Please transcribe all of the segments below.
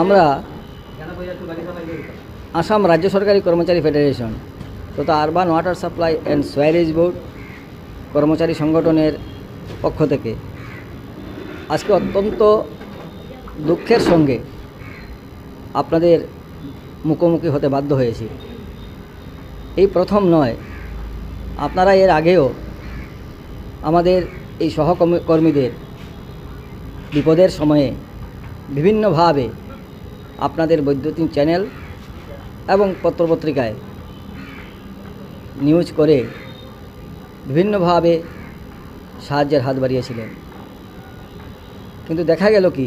আমরা আসাম রাজ্য সরকারি কর্মচারী ফেডারেশন তথা urban water supply and sewerage board কর্মচারী সংগঠনের পক্ষ থেকে। আজকে অত্যন্ত দুঃখের সঙ্গে আপনাদের মুখোমুখি হতে বাধ্য হয়েছি। এই প্রথম নয় আপনারা এর আগেও আমাদের এই সহকর্মী কর্মীদের বিপদের সময়ে বিভিন্নভাবে আপনাদের বৈদ্যুতিন চ্যানেল এবং পত্রপত্রিকায় নিউজ করে বিভিন্নভাবে সাহায্যের হাত বাড়িয়েছিলেন। কিন্তু দেখা গেল কি,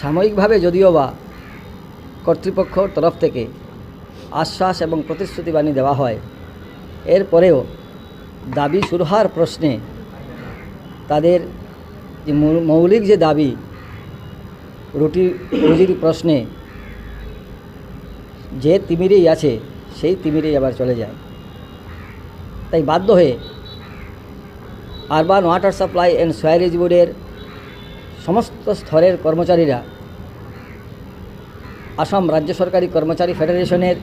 সাময়িকভাবে যদিও বা কর্তৃপক্ষর তরফ থেকে আশ্বাস এবং প্রতিশ্রুতিবাণী দেওয়া হয়, এরপরেও দাবি শুরু হওয়ার প্রশ্নে তাদের যে মৌলিক যে দাবি রুটি রুজির প্রশ্নে যে তিমিরেই আছে, সেই তিমিরেই আবার চলে যায়। তাই বাধ্য হয়ে urban water supply and sewerage বোর্ডের সমস্ত স্তরের কর্মচারীরা আসাম রাজ্য সরকারি কর্মচারী ফেডারেশনের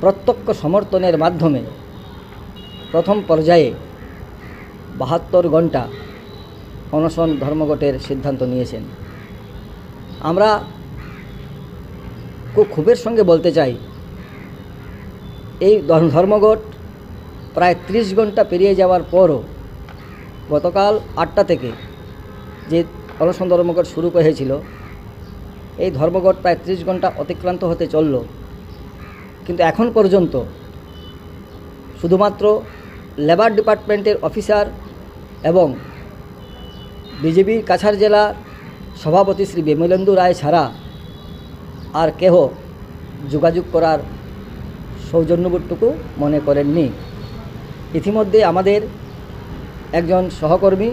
প্রত্যক্ষ সমর্থনের মাধ্যমে প্রথম পর্যায়ে বাহাত্তর ঘণ্টা অনশন ধর্মঘটের সিদ্ধান্ত নিয়েছেন। আমরা খুব ক্ষোভের সঙ্গে বলতে চাই, এই ধর্ম- ধর্মঘট প্রায় ত্রিশ ঘণ্টা পেরিয়ে যাওয়ার পরও গতকাল আটটা থেকে যে অনশন ধর্মঘট শুরু হয়েছিল, এই ধর্মঘট প্রায় ত্রিশ ঘণ্টা অতিক্রান্ত হতে চলল। কিন্তু এখন পর্যন্ত শুধুমাত্র লেবার ডিপার্টমেন্টের অফিসার এবং বিজেপি কাছাড় জেলার সভাপতি শ্রী বিমলেন্দু রায় ছাড়া আর কেহ যোগাযোগ করার সৌজন্যবোধটুকু মনে করেননি। ইতিমধ্যে আমাদের একজন সহকর্মী,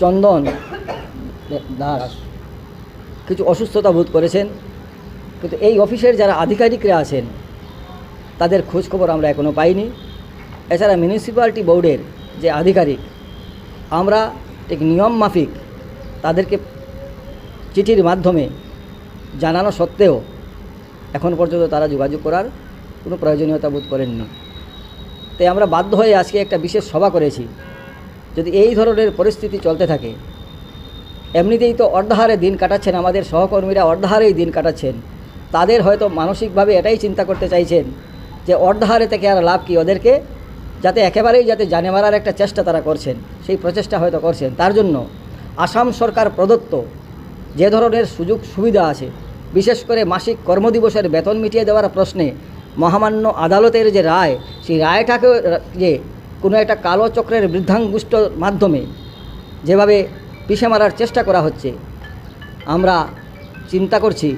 চন্দন দাস কিছু অসুস্থতা বোধ করেছেন। কিন্তু এই অফিসের যারা আধিকারিকরা আছেন, তাদের খোঁজখবর আমরা এখনও পাইনি। এছাড়া মিউনিসিপ্যালিটি বোর্ডের যে আধিকারিক, আমরা ঠিক নিয়ম মাফিক তাদেরকে চিঠির মাধ্যমে জানানো সত্ত্বেও এখন পর্যন্ত তারা যোগাযোগ করার কোনো প্রয়োজনীয়তা বোধ করেননি তাই আমরা বাধ্য হয়ে আজকে একটা বিশেষ সভা করেছি। যদি এই ধরনের পরিস্থিতি চলতে থাকে, এমনিতেই তো অর্ধাহারে দিন কাটাচ্ছেন আমাদের সহকর্মীরা, অর্ধাহারেই দিন কাটাচ্ছেন। তাদের হয়তো মানসিকভাবে এটাই চিন্তা করতে চাইছেন যে অর্ধাহারে থেকে আর লাভ কি ওদেরকে, যাতে একেবারেই যাতে জানে মারার একটা চেষ্টা তারা করছেন। সেই প্রচেষ্টা হয়তো করছেন। তার জন্য আসাম সরকার প্রদত্ত যে ধরনের সুযোগ সুবিধা আছে, বিশেষ করে মাসিক কর্মদিবসের বেতন মিটিয়ে দেওয়ার প্রশ্নে মহামান্য আদালতের যে রায়, সেই রায়টাকে যে কোনো একটা কালো চক্রের বৃদ্ধাঙ্গুষ্ঠ মাধ্যমে যেভাবে পিষে মারার চেষ্টা করা হচ্ছে, আমরা চিন্তা করছি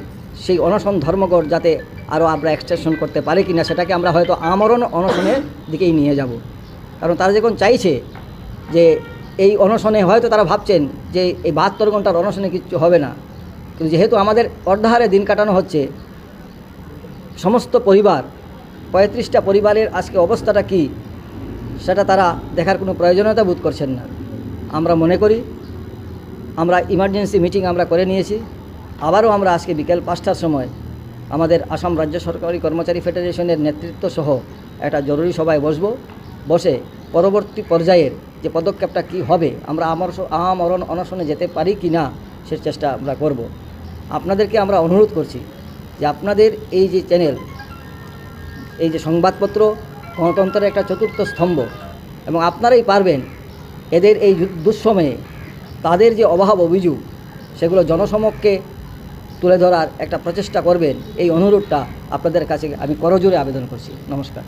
সেই অনশন ধর্মঘট যাতে আরও আমরা এক্সটেনশন করতে পারি কি না সেটাকে আমরা হয়তো আমরণ অনশনের দিকেই নিয়ে যাব। কারণ তারা যখন চাইছে যে এই অনশনে হয়তো তারা ভাবছেন যে এই বাহাত্তর ঘণ্টার অনশনে কিচ্ছু হবে না। কিন্তু যেহেতু আমাদের অর্ধাহারে দিন কাটানো হচ্ছে, সমস্ত পরিবার, পঁয়ত্রিশটা পরিবারের আজকে অবস্থাটা কি, সেটা তারা দেখার কোনো প্রয়োজনীয়তা বোধ করছেন না। আমরা মনে করি, আমরা ইমার্জেন্সি মিটিং আমরা করে নিয়েছি। আবারও আমরা আজকে বিকেল পাঁচটার সময় আমাদের আসাম রাজ্য সরকারি কর্মচারী ফেডারেশনের নেতৃত্ব সহ একটা জরুরি সভায় বসব। বসে পরবর্তী পর্যায়ের যে পদক্ষেপটা কি হবে, আমরা আমার আমরণ অনশনে যেতে পারি কি না, সে চেষ্টা আমরা করব। আপনাদেরকে আমরা অনুরোধ করছি যে আপনাদের এই যে চ্যানেল, এই যে সংবাদপত্র, গণতন্ত্রের একটা চতুর্থ স্তম্ভ, এবং আপনারাই পারবেন এদের এই দুঃসময়ে তাদের যে অভাব অভিযোগ, সেগুলো জনসমক্ষে তুলে ধরার একটা প্রচেষ্টা করবেন, এই অনুরোধটা আপনাদের কাছে আমি করজোরে আবেদন করছি। নমস্কার।